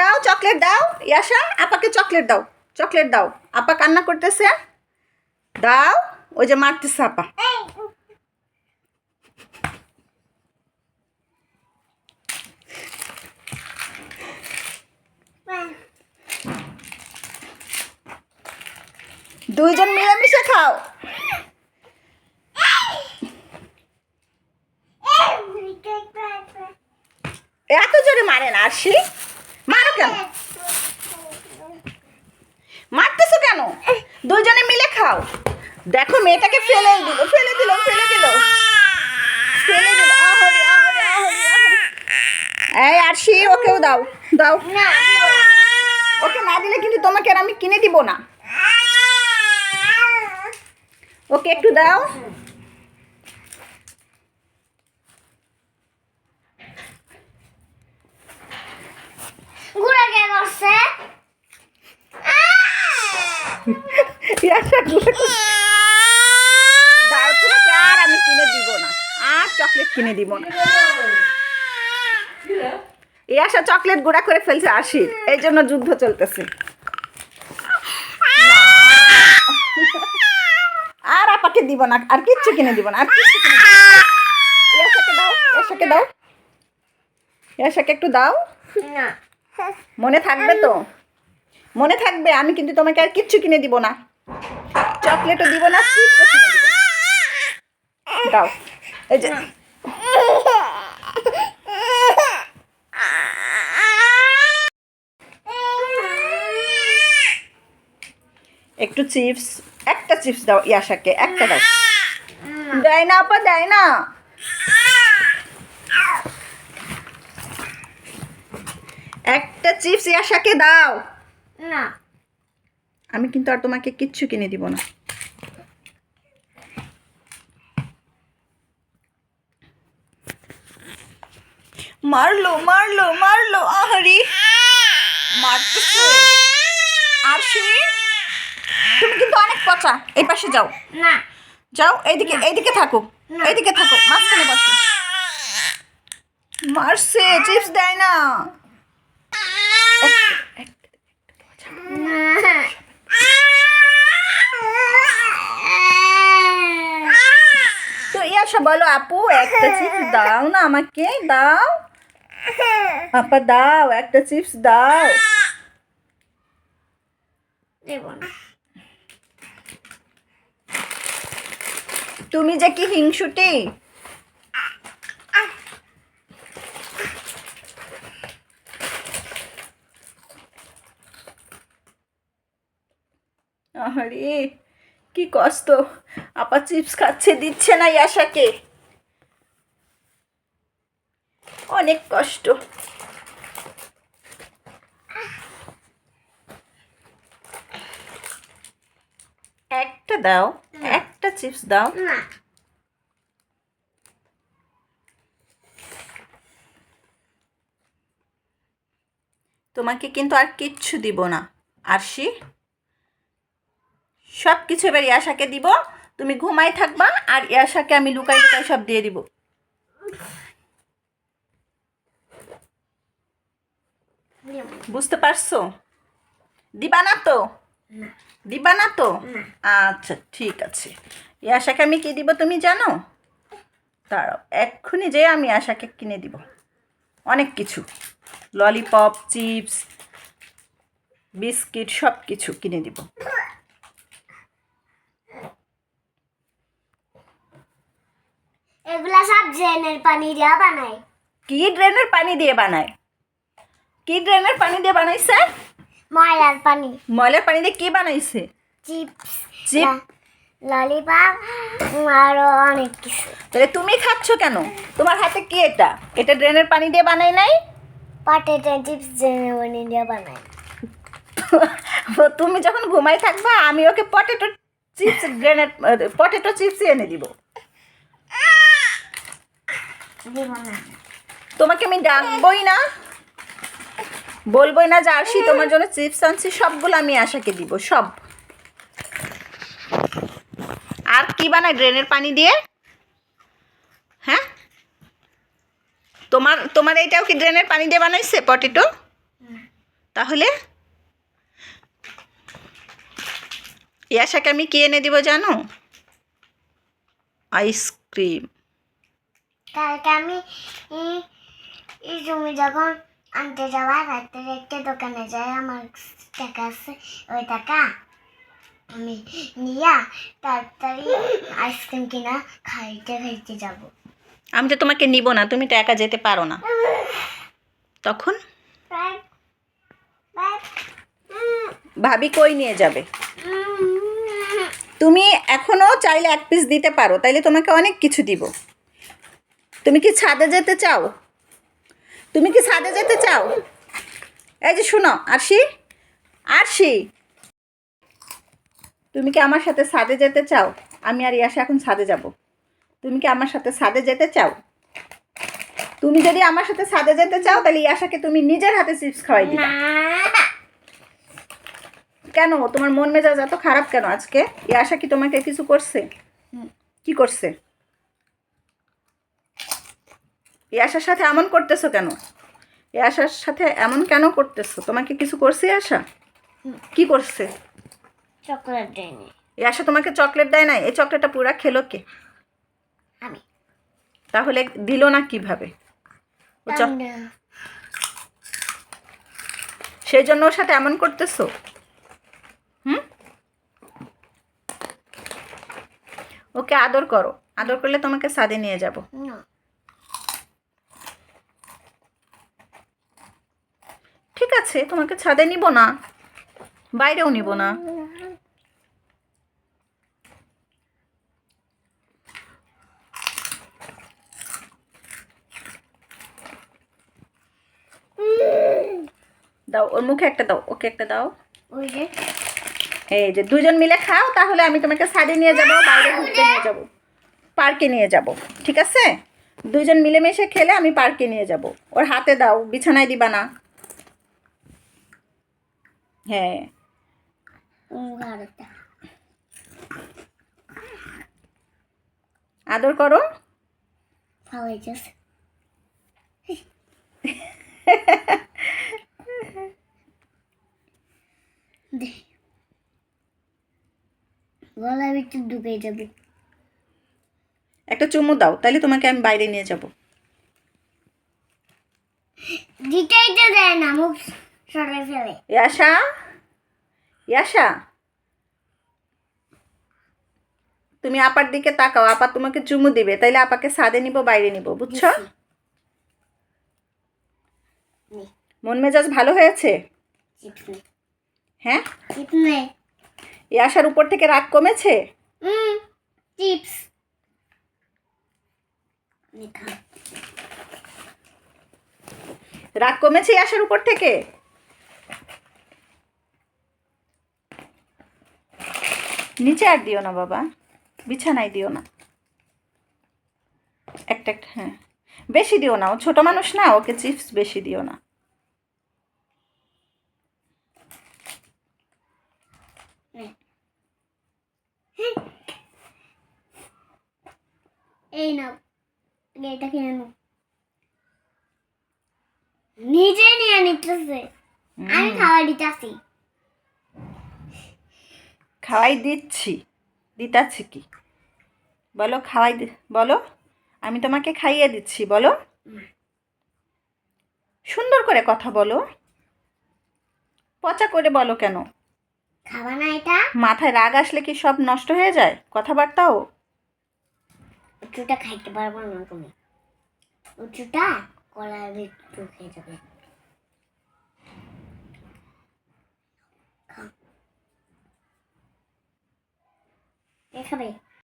দাও চকলেট দাও। ইয়াসা, আপাকে চকলেট দাও চকলেট দাও। আপা কান্না করতেছে। দাও, ওই যে মারতেছে আপা। দুইজন মিলেমিশে খাও। এত জোরে মারে না, আরশি মারো কেন মারতেছো কেন দুজনে মিলে খাও। দেখো মেয়েটাকে ফেলে দিল ফেলে দিল ফেলে দিল। ফেলে দিল এই আরশি, ওকেও দাও দাও। ওকে না দিলে কিন্তু তোমাকে আর আমি কিনে দিব না। ওকে একটু দাও ঘুরে কে করছে ইয়াসা গুলো দাও তোমাকে আর আমি কিনে দিব না আর চকলেট কিনে দিব না। ইয়াসা চকলেট গুঁড়া করে ফেলছে আশির এই জন্য যুদ্ধ চলতেছে। আর আপাকে দিব না আর কিচ্ছু কিনে দিব না আর কিচ্ছু কিনে দাও ইয়াসাকে দাও। ইয়াসাকে একটু দাও। না। মনে থাকবে তো? মনে থাকবে আমি কিন্তু তোমাকে আর কিচ্ছু কিনে দিব না। চকলেটও দিব না চিপসও কিনে দিব না। দাও। এই যে একটু চিপস একটা চিপস দাও ইয়াশাকে একটা দাও। দেয় না আপা দেয় না। একটা চিপস ইয়াশাকে দাও। না। আমি কিন্তু আর তোমাকে কিচ্ছু কিনে দিব না। মারলো মারলো মারলো আহারি। মারতেছে? আর তুমি কিন্তু অনেক পচা। এই পাশে যাও। না। যাও এইদিকে এইদিকে থাকো। এইদিকে থাকো মাঝখানে বসো। মারছে চিপস দেয় না। তো ইয়াসা বলো আপু একটা চিপস দাও না আমাকে দাও। আপা দাও একটা চিপস দাও তুমি যে কি হিংসুটি? আরে কি কষ্ট। আপা চিপস খাচ্ছে দিচ্ছে না ইয়াশাকে। অনেক কষ্ট। একটা দাও একটা চিপস দাও। না। তোমাকে কিন্তু আর কিচ্ছু দিব না। আরশি সব কিছু এবার ইয়াশাকে দিব। তুমি ঘুমাই থাকবা আর ইয়াশাকে আমি লুকাই লুকাই সব দিয়ে দিব দেব না। বুঝতে পারছ? দিবা না তো। দিবা না তো? আচ্ছা ঠিক আছে। এই আশাকে আমি কি দিব তুমি জানো? দাঁড়াও এক্ষুনি যে আমি আশাকে কিনে দিব। অনেক কিছু। ললিপপ চিপস বিস্কিট সব কিছু কিনে দিব। এগুলা সব ড্রেনের পানি দিয়া বানায় কি ড্রেনের পানি দিয়ে বানায়? কি ড্রেনের পানি দিয়ে বানাইছে? ময়লার পানি। ময়লার পানি দিয়ে কি বানাইছে? চিপস চিপ ললিপপ আরও অনেক কিছু। তাহলে তুমি খাচ্ছ কেন? তোমার হাতে কি এটা? এটা ড্রেনের পানি দিয়ে বানাই নাই? পটেটো চিপস ড্রেনের পানি দিয়া বানায়। তুমি যখন ঘুমাই থাকবা আমি okay potato chips grenade potato chips এনে দিব। তোমাকে আমি ডাকবই না। বলবোই না যে আরশি, তোমার জন্য চিপস আনছি, সবগুলো আমি আশাকে দিব, সব। আর কি বানায় ড্রেনের পানি দিয়ে? হ্যাঁ? তোমার তোমার এইটাও কি ড্রেনের পানি দিয়ে বানাইছে, পটেটো? তাহলে? ইয়াশাকে আমি কি এনে দিব জানো? আইসক্রিম। কালকে আমি তুমি যখন আনতে যাওয়া রাত্রে একটা দোকানে যাই আমার টাকা আছে ওই টাকা আমি নিয়া তাড়াতাড়ি আইসক্রিম কিনা খাইতে খাইতে যাব আমি তো তোমাকে নিব না তুমি তো একা যেতে পারো না। তখন? ভাবি কই নিয়ে যাবে? তুমি এখনও চাইলে এক পিস দিতে পারো তাইলে তোমাকে অনেক কিছু দিব। তুমি কি ছাদে যেতে চাও? তুমি কি ছাদে যেতে চাও? এই যে শুনো আরশি আরশি। তুমি কি আমার সাথে ছাদে যেতে চাও? আমি আর ইয়াসা এখন ছাদে যাব। তুমি কি আমার সাথে ছাদে যেতে চাও? তুমি যদি আমার সাথে ছাদে যেতে চাও তাহলে ইয়াসাকে তুমি নিজের হাতে চিপস খাওয়াই দিবে। কেন? তোমার মন মেজাজ এত খারাপ কেন আজকে? ইয়াসা কি তোমাকে কিছু করছে? কি করছে? ইয়াসার সাথে এমন করতেছো কেন? ইয়াসার সাথে এমন কেন করতেছো? তোমাকে কিছু করছে ইয়াসা কি করছে? চকলেট দেয়নি। ইয়াসা তোমাকে চকলেট দেয় নাই? এই চকলেটটা পুরা খেলো কে? আমি। তাহলে দিল না কীভাবে? সেই জন্য ওর সাথে এমন করতেছো? হুম? ওকে আদর করো। আদর করলে তোমাকে সাদে নিয়ে যাব। না। আছে তোমাকে ছাদে নিব না। বাইরেও নিব না। দাও ওর মুখে একটা দাও ওকে একটা দাও। ওই যে। এই যে দুজন মিলে খাও তাহলে আমি তোমাকে ছাদে নিয়ে যাব বাইরে ঘুরতে নিয়ে যাব। পার্কে নিয়ে যাব ঠিক আছে? দুজন মিলেমিশে খেলে আমি পার্কে নিয়ে যাব। ওর হাতে দাও বিছানায় দিবা না। হ্যাঁ। আদর করো। গলার ভিতরে ঢুকে যাবে একটা চুমু দাও তাহলে তোমাকে আমি বাইরে নিয়ে যাব। দিতেই তো দেয় না মুখ সরে ফেলে ইয়াশা ইয়াশা তুমি আপার দিকে তাকাও আপা তোমাকে চুমু দিবে তাইলে আপাকে সাদে নিব বাইরে নিব বুঝছ? মন মেজাজ ভালো হয়েছে? হ্যাঁ? ইয়াশার উপর থেকে রাগ কমেছে? চিপস রাগ কমেছে ইয়াশার উপর থেকে? নিচে আর দিও না বাবা বিছানায় দিও না। একটা একটা হ্যাঁ। বেশি দিও না ও ছোট মানুষ না ওকে চিপস বেশি দিও না। এই নাও এটা কিনে নাও। নিজে নিয়ে নিতেছে। আমি খাওয়া দিতেছি। খাওয়াই দিচ্ছি। দিতাছি কি? বলো খাওয়াই বলো। আমি তোমাকে খাইয়ে দিচ্ছি বলো। সুন্দর করে কথা বলো। পচা করে বলো কেন? খাবা না এটা। মাথায় রাগ আসলে কি সব নষ্ট হয়ে যায়? কথাবার্তাও? উঁচুটা খাইতে পারব না তুমি উঁচুটা কলার খেয়ে যাবে। খাবে